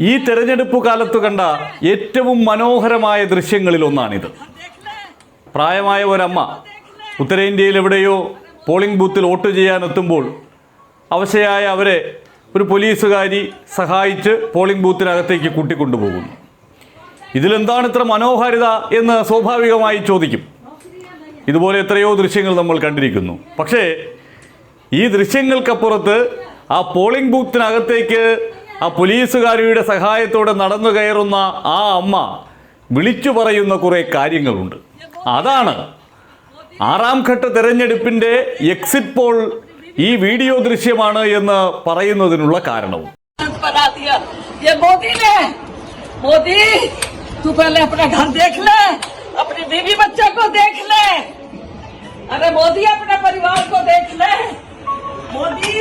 ഈ തെരഞ്ഞെടുപ്പ് കാലത്ത് കണ്ട ഏറ്റവും മനോഹരമായ ദൃശ്യങ്ങളിൽ ഒന്നാണിത്. പ്രായമായ ഒരമ്മ ഉത്തരേന്ത്യയിൽ എവിടെയോ പോളിംഗ് ബൂത്തിൽ വോട്ട് ചെയ്യാൻ എത്തുമ്പോൾ അവശയായ അവരെ ഒരു പോലീസുകാരി സഹായിച്ച് പോളിംഗ് ബൂത്തിനകത്തേക്ക് കൂട്ടിക്കൊണ്ടുപോകുന്നു. ഇതിലെന്താണ് ഇത്ര മനോഹാരിത എന്ന് സ്വാഭാവികമായി ചോദിക്കും. ഇതുപോലെ എത്രയോ ദൃശ്യങ്ങൾ നമ്മൾ കണ്ടിരിക്കുന്നു. പക്ഷേ ഈ ദൃശ്യങ്ങൾക്കപ്പുറത്ത് ആ പോളിംഗ് ബൂത്തിനകത്തേക്ക് ആ പോലീസുകാരിയുടെ സഹായത്തോടെ നടന്നു കയറുന്ന ആ അമ്മ വിളിച്ചു പറയുന്ന കുറേ കാര്യങ്ങളുണ്ട് അതാണ് ആറാം ഘട്ട തെരഞ്ഞെടുപ്പിൻ്റെ എക്സിറ്റ് പോൾ ഈ വീഡിയോ ദൃശ്യമാണ് എന്ന് പറയുന്നതിനുള്ള കാരണവും बना दिया ये मोदी ने मोदी तू पहले अपना घर देख ले अपनी बीवी बच्चों को देख ले अरे मोदी अपने परिवार को देख ले मोदी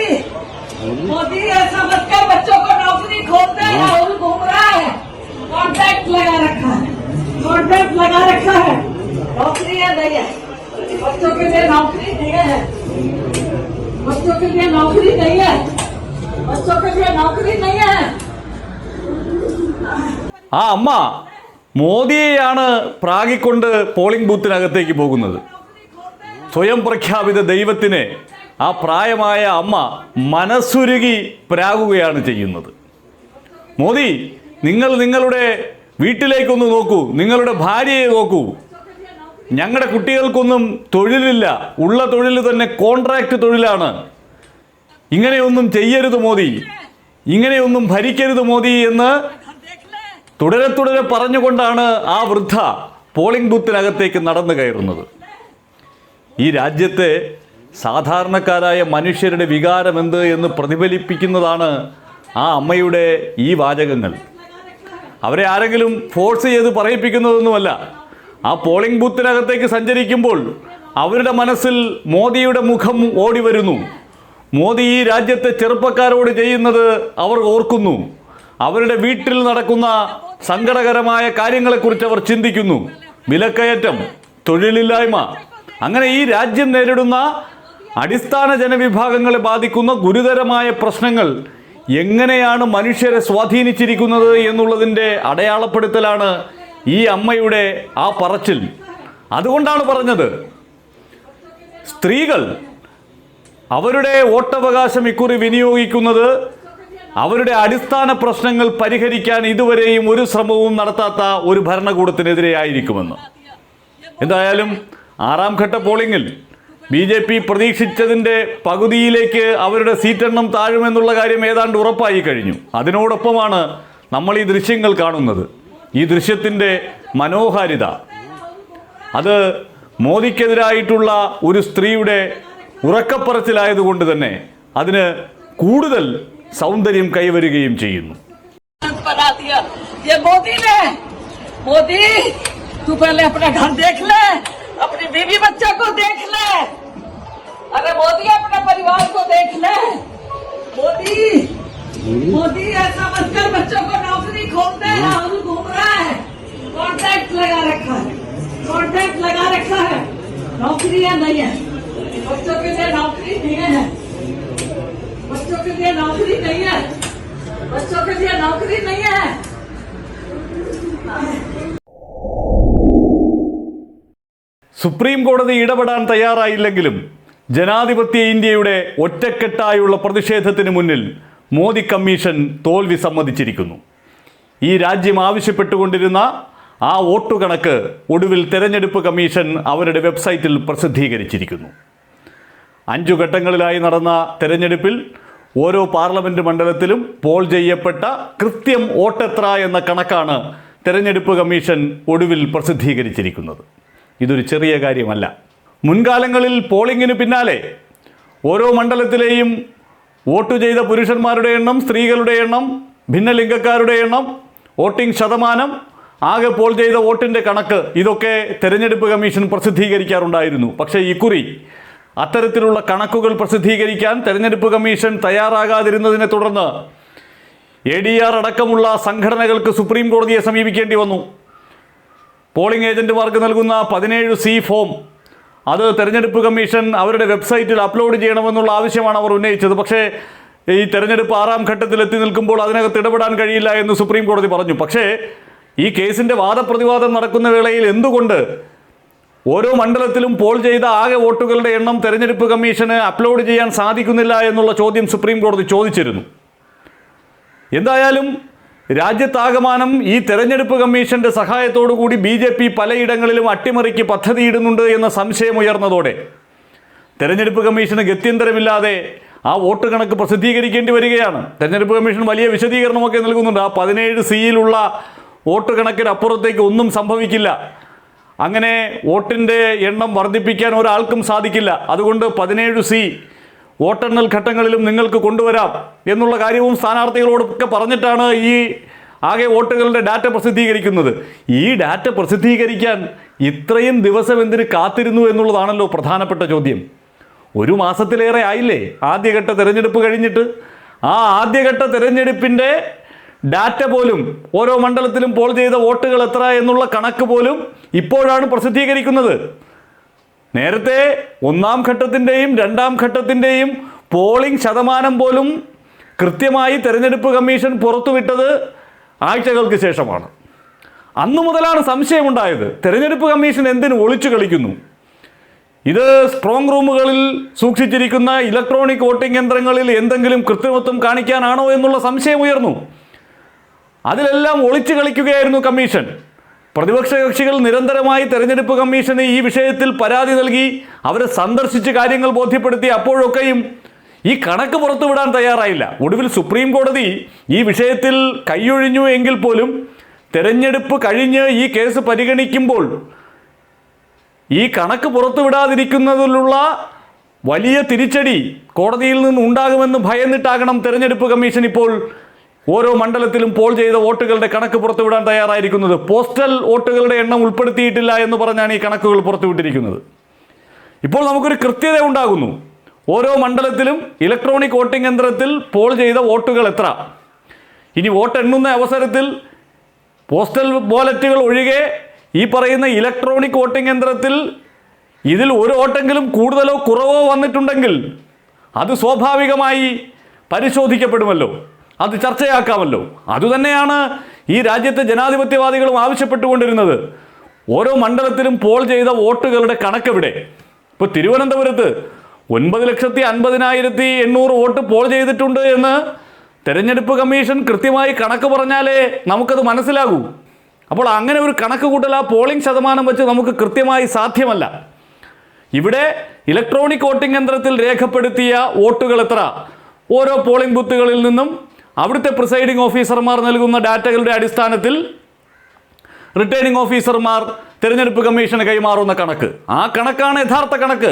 मोदी ऐसा मत कर बच्चों को नौकरी खोल दे राहुल घूम रहा है कॉन्ट्रैक्ट लगा रखा है कॉन्ट्रैक्ट लगा रखा है नौकरी है नहीं है बच्चों के लिए नौकरी नहीं है बच्चों के लिए नौकरी नहीं है बच्चों के लिए नौकरी नहीं है ആ അമ്മ മോദിയെയാണ് പ്രാഗിക്കൊണ്ട് പോളിംഗ് ബൂത്തിനകത്തേക്ക് പോകുന്നത് സ്വയം പ്രഖ്യാപിത ദൈവത്തിനെ ആ പ്രായമായ അമ്മ മനസ്സുരുകി പ്രാകുകയാണ് ചെയ്യുന്നത്. മോദി നിങ്ങൾ നിങ്ങളുടെ വീട്ടിലേക്കൊന്ന് നോക്കൂ. നിങ്ങളുടെ ഭാര്യയെ നോക്കൂ. ഞങ്ങളുടെ കുട്ടികൾക്കൊന്നും തൊഴിലില്ല. ഉള്ള തൊഴിൽ തന്നെ കോൺട്രാക്റ്റ് തൊഴിലാണ്. ഇങ്ങനെയൊന്നും ചെയ്യരുത് മോദി. ഇങ്ങനെയൊന്നും ഭരിക്കരുത് മോദി എന്ന് തുടരെ തുടരെ പറഞ്ഞുകൊണ്ടാണ് ആ വൃദ്ധ പോളിംഗ് ബൂത്തിനകത്തേക്ക് നടന്നു കയറുന്നത്. ഈ രാജ്യത്തെ സാധാരണക്കാരായ മനുഷ്യരുടെ വികാരം എന്ത് എന്ന് പ്രതിഫലിപ്പിക്കുന്നതാണ് ആ അമ്മയുടെ ഈ വാചകങ്ങൾ. അവരെ ആരെങ്കിലും ഫോഴ്സ് ചെയ്ത് പറയിപ്പിക്കുന്നതൊന്നുമല്ല. ആ പോളിംഗ് ബൂത്തിനകത്തേക്ക് സഞ്ചരിക്കുമ്പോൾ അവരുടെ മനസ്സിൽ മോദിയുടെ മുഖം ഓടി വരുന്നു. മോദി ഈ രാജ്യത്തെ ചെറുപ്പക്കാരോട് ചെയ്യുന്നത് അവർ ഓർക്കുന്നു. അവരുടെ വീട്ടിൽ നടക്കുന്ന സങ്കടകരമായ കാര്യങ്ങളെക്കുറിച്ച് അവർ ചിന്തിക്കുന്നു. വിലക്കയറ്റം തൊഴിലില്ലായ്മ അങ്ങനെ ഈ രാജ്യം നേരിടുന്ന അടിസ്ഥാന ജനവിഭാഗങ്ങളെ ബാധിക്കുന്ന ഗുരുതരമായ പ്രശ്നങ്ങൾ എങ്ങനെയാണ് മനുഷ്യരെ സ്വാധീനിച്ചിരിക്കുന്നത് എന്നുള്ളതിന്റെ അടയാളപ്പെടുത്തലാണ് ഈ അമ്മയുടെ ആ പറച്ചിൽ. അതുകൊണ്ടാണ് പറഞ്ഞത് സ്ത്രീകൾ അവരുടെ വോട്ടവകാശം ഇക്കുറി വിനിയോഗിക്കുന്നത് അവരുടെ അടിസ്ഥാന പ്രശ്നങ്ങൾ പരിഹരിക്കാൻ ഇതുവരെയും ഒരു ശ്രമവും നടത്താത്ത ഒരു ഭരണകൂടത്തിനെതിരെയായിരിക്കുമെന്ന് എന്തായാലും ആറാം ഘട്ട പോളിംഗിൽ ബി ജെ പി പ്രതീക്ഷിച്ചതിൻ്റെ പകുതിയിലേക്ക് അവരുടെ സീറ്റെണ്ണം താഴുമെന്നുള്ള കാര്യം ഏതാണ്ട് ഉറപ്പായി കഴിഞ്ഞു അതിനോടൊപ്പമാണ് നമ്മൾ ഈ ദൃശ്യങ്ങൾ കാണുന്നത് ഈ ദൃശ്യത്തിൻ്റെ മനോഹാരിത അത് മോദിക്കെതിരായിട്ടുള്ള ഒരു സ്ത്രീയുടെ ഉറക്കപ്പറച്ചിലായതുകൊണ്ട് തന്നെ അതിന് കൂടുതൽ സൗന്ദര്യം കൈവരുകയും ചെയ്യുന്നു बना दिया ये मोदी ने मोदी तू पहले अपना घर देख ले अपनी बीवी बच्चों को देख ले अरे मोदी अपने परिवार को देख ले मोदी मोदी ऐसा मत कर बच्चों को नौकरी खोल दे राहुल घूम रहा है कॉन्ट्रैक्ट लगा रखा है कॉन्ट्रैक्ट लगा रखा है नौकरी है नहीं है बच्चों के लिए नौकरी नहीं है बच्चों के लिए नौकरी नहीं है बच्चों के लिए नौकरी नहीं है സുപ്രീം കോടതി ഇടപെടാൻ തയ്യാറായില്ലെങ്കിലും ജനാധിപത്യ ഇന്ത്യയുടെ ഒറ്റക്കെട്ടായുള്ള പ്രതിഷേധത്തിന് മുന്നിൽ മോദി കമ്മീഷൻ തോൽവി സമ്മതിച്ചിരിക്കുന്നു. ഈ രാജ്യം ആവശ്യപ്പെട്ടുകൊണ്ടിരുന്ന ആ വോട്ടുകണക്ക് ഒടുവിൽ തെരഞ്ഞെടുപ്പ് കമ്മീഷൻ അവരുടെ വെബ്സൈറ്റിൽ പ്രസിദ്ധീകരിച്ചിരിക്കുന്നു. അഞ്ചു ഘട്ടങ്ങളിലായി നടന്ന തെരഞ്ഞെടുപ്പിൽ ഓരോ പാർലമെന്റ് മണ്ഡലത്തിലും പോൾ ചെയ്യപ്പെട്ട കൃത്യം വോട്ടെത്ര എന്ന കണക്കാണ് തെരഞ്ഞെടുപ്പ് കമ്മീഷൻ ഒടുവിൽ പ്രസിദ്ധീകരിച്ചിരിക്കുന്നത്. ഇതൊരു ചെറിയ കാര്യമല്ല. മുൻകാലങ്ങളിൽ പോളിംഗിന് പിന്നാലെ ഓരോ മണ്ഡലത്തിലെയും വോട്ട് ചെയ്ത പുരുഷന്മാരുടെ എണ്ണം സ്ത്രീകളുടെ എണ്ണം ഭിന്നലിംഗക്കാരുടെ എണ്ണം വോട്ടിംഗ് ശതമാനം ആകെ പോൾ ചെയ്ത വോട്ടിന്റെ കണക്ക് ഇതൊക്കെ തെരഞ്ഞെടുപ്പ് കമ്മീഷൻ പ്രസിദ്ധീകരിക്കാറുണ്ടായിരുന്നു. പക്ഷേ ഇക്കുറി അത്തരത്തിലുള്ള കണക്കുകൾ പ്രസിദ്ധീകരിക്കാൻ തെരഞ്ഞെടുപ്പ് കമ്മീഷൻ തയ്യാറാകാതിരുന്നതിനെ തുടർന്ന് എ ഡി ആർ അടക്കമുള്ള സംഘടനകൾക്ക് സുപ്രീം കോടതിയെ സമീപിക്കേണ്ടി വന്നു. പോളിംഗ് ഏജന്റുമാർക്ക് നൽകുന്ന പതിനേഴ് സി ഫോം അത് തെരഞ്ഞെടുപ്പ് കമ്മീഷൻ അവരുടെ വെബ്സൈറ്റിൽ അപ്ലോഡ് ചെയ്യണമെന്നുള്ള ആവശ്യമാണ് അവർ ഉന്നയിച്ചത്. പക്ഷേ ഈ തെരഞ്ഞെടുപ്പ് ആറാം ഘട്ടത്തിൽ എത്തി നിൽക്കുമ്പോൾ അതിനകത്ത് ഇടപെടാൻ കഴിയില്ല എന്ന് സുപ്രീം കോടതി പറഞ്ഞു. പക്ഷേ ഈ കേസിന്റെ വാദപ്രതിവാദം നടക്കുന്ന വേളയിൽ എന്തുകൊണ്ട് ഓരോ മണ്ഡലത്തിലും പോൾ ചെയ്ത ആകെ വോട്ടുകളുടെ എണ്ണം തെരഞ്ഞെടുപ്പ് കമ്മീഷന് അപ്ലോഡ് ചെയ്യാൻ സാധിക്കുന്നില്ല എന്നുള്ള ചോദ്യം സുപ്രീം കോടതി ചോദിച്ചിരുന്നു. എന്തായാലും രാജ്യത്താകമാനം ഈ തെരഞ്ഞെടുപ്പ് കമ്മീഷന്റെ സഹായത്തോടു കൂടി ബി ജെ പി പലയിടങ്ങളിലും അട്ടിമറിക്ക് പദ്ധതിയിടുന്നുണ്ട് എന്ന സംശയം ഉയർന്നതോടെ തെരഞ്ഞെടുപ്പ് കമ്മീഷന് ഗത്യന്തരമില്ലാതെ ആ വോട്ട് കണക്ക് പ്രസിദ്ധീകരിക്കേണ്ടി വരികയാണ്. തെരഞ്ഞെടുപ്പ് കമ്മീഷൻ വലിയ വിശദീകരണമൊക്കെ നൽകുന്നുണ്ട്. ആ പതിനേഴ് സിയിലുള്ള വോട്ട് കണക്കിനപ്പുറത്തേക്ക് ഒന്നും സംഭവിക്കില്ല. അങ്ങനെ വോട്ടിന്റെ എണ്ണം വർദ്ധിപ്പിക്കാൻ ഒരാൾക്കും സാധിക്കില്ല. അതുകൊണ്ട് പതിനേഴ് സി വോട്ടെണ്ണൽ ഘട്ടങ്ങളിലും നിങ്ങൾക്ക് കൊണ്ടുവരാം എന്നുള്ള കാര്യവും സ്ഥാനാർത്ഥികളോടൊക്കെ പറഞ്ഞിട്ടാണ് ഈ ആകെ വോട്ടുകളുടെ ഡാറ്റ പ്രസിദ്ധീകരിക്കുന്നത്. ഈ ഡാറ്റ പ്രസിദ്ധീകരിക്കാൻ ഇത്രയും ദിവസം എന്തിന് കാത്തിരുന്നു എന്നുള്ളതാണല്ലോ പ്രധാനപ്പെട്ട ചോദ്യം. ഒരു മാസത്തിലേറെ ആയില്ലേ ആദ്യഘട്ട തിരഞ്ഞെടുപ്പ് കഴിഞ്ഞിട്ട്? ആ ആദ്യഘട്ട തിരഞ്ഞെടുപ്പിന്റെ ഡാറ്റ പോലും ഓരോ മണ്ഡലത്തിലും പോൾ ചെയ്ത വോട്ടുകൾ എത്ര എന്നുള്ള കണക്ക് പോലും ഇപ്പോഴാണ് പ്രസിദ്ധീകരിക്കുന്നത്. നേരത്തെ ഒന്നാം ഘട്ടത്തിന്റെയും രണ്ടാം ഘട്ടത്തിന്റെയും പോളിംഗ് ശതമാനം പോലും കൃത്യമായി തെരഞ്ഞെടുപ്പ് കമ്മീഷൻ പുറത്തുവിട്ടത് ആഴ്ചകൾക്ക് ശേഷമാണ്. അന്നു മുതലാണ് സംശയമുണ്ടായത് തെരഞ്ഞെടുപ്പ് കമ്മീഷൻ എന്തിനു ഒളിച്ചു കളിക്കുന്നു? ഇത് സ്ട്രോങ് റൂമുകളിൽ സൂക്ഷിച്ചിരിക്കുന്ന ഇലക്ട്രോണിക് വോട്ടിംഗ് യന്ത്രങ്ങളിൽ എന്തെങ്കിലും കൃത്രിമത്വം കാണിക്കാനാണോ എന്നുള്ള സംശയം ഉയർന്നു. അതിലെല്ലാം ഒളിച്ചു കളിക്കുകയായിരുന്നു കമ്മീഷൻ. പ്രതിപക്ഷ കക്ഷികൾ നിരന്തരമായി തെരഞ്ഞെടുപ്പ് കമ്മീഷന് ഈ വിഷയത്തിൽ പരാതി നൽകി അവരെ സന്ദർശിച്ച് കാര്യങ്ങൾ ബോധ്യപ്പെടുത്തി അപ്പോഴൊക്കെയും ഈ കണക്ക് പുറത്തുവിടാൻ തയ്യാറായില്ല. ഒടുവിൽ സുപ്രീം കോടതി ഈ വിഷയത്തിൽ കൈയൊഴിഞ്ഞു എങ്കിൽ പോലും തെരഞ്ഞെടുപ്പ് കഴിഞ്ഞ് ഈ കേസ് പരിഗണിക്കുമ്പോൾ ഈ കണക്ക് പുറത്തുവിടാതിരിക്കുന്നതിലുള്ള വലിയ തിരിച്ചടി കോടതിയിൽ നിന്ന് ഉണ്ടാകുമെന്ന് ഭയന്നിട്ടാകണം തെരഞ്ഞെടുപ്പ് കമ്മീഷൻ ഇപ്പോൾ ഓരോ മണ്ഡലത്തിലും പോൾ ചെയ്ത വോട്ടുകളുടെ കണക്ക് പുറത്തുവിടാൻ തയ്യാറായിരിക്കുന്നത്. പോസ്റ്റൽ വോട്ടുകളുടെ എണ്ണം ഉൾപ്പെടുത്തിയിട്ടില്ല എന്ന് പറഞ്ഞാണ് ഈ കണക്കുകൾ പുറത്തുവിട്ടിരിക്കുന്നത് ഇപ്പോൾ നമുക്കൊരു കൃത്യത ഉണ്ടാകുന്നു. ഓരോ മണ്ഡലത്തിലും ഇലക്ട്രോണിക് വോട്ടിംഗ് യന്ത്രത്തിൽ പോൾ ചെയ്ത വോട്ടുകൾ എത്ര? ഇനി വോട്ട് എണ്ണുന്ന അവസരത്തിൽ പോസ്റ്റൽ ബോലറ്റുകൾ ഒഴികെ ഈ പറയുന്ന ഇലക്ട്രോണിക് വോട്ടിംഗ് യന്ത്രത്തിൽ ഇതിൽ ഒരു വോട്ടെങ്കിലും കൂടുതലോ കുറവോ വന്നിട്ടുണ്ടെങ്കിൽ അത് സ്വാഭാവികമായി പരിശോധിക്കപ്പെടുമല്ലോ. അത് ചർച്ചയാക്കാമല്ലോ. അതുതന്നെയാണ് ഈ രാജ്യത്തെ ജനാധിപത്യവാദികളും ആവശ്യപ്പെട്ടുകൊണ്ടിരുന്നത്. ഓരോ മണ്ഡലത്തിലും പോൾ ചെയ്ത വോട്ടുകളുടെ കണക്കെവിടെ? ഇപ്പോൾ തിരുവനന്തപുരത്ത് ഒൻപത് ലക്ഷത്തി അൻപതിനായിരത്തി എണ്ണൂറ് വോട്ട് പോൾ ചെയ്തിട്ടുണ്ട് എന്ന് തെരഞ്ഞെടുപ്പ് കമ്മീഷൻ കൃത്യമായി കണക്ക് പറഞ്ഞാലേ നമുക്കത് മനസ്സിലാകൂ. അപ്പോൾ അങ്ങനെ ഒരു കണക്ക് കൂട്ടൽ ആ പോളിംഗ് ശതമാനം വെച്ച് നമുക്ക് കൃത്യമായി സാധ്യമല്ല. ഇവിടെ ഇലക്ട്രോണിക് വോട്ടിംഗ് യന്ത്രത്തിൽ രേഖപ്പെടുത്തിയ വോട്ടുകൾ എത്ര? ഓരോ പോളിംഗ് ബൂത്തുകളിൽ നിന്നും അവിടുത്തെ പ്രിസൈഡിംഗ് ഓഫീസർമാർ നൽകുന്ന ഡാറ്റകളുടെ അടിസ്ഥാനത്തിൽ റിട്ടേണിംഗ് ഓഫീസർമാർ തിരഞ്ഞെടുപ്പ് കമ്മീഷന് കൈമാറുന്ന കണക്ക്. ആ കണക്കാണ് യഥാർത്ഥ കണക്ക്.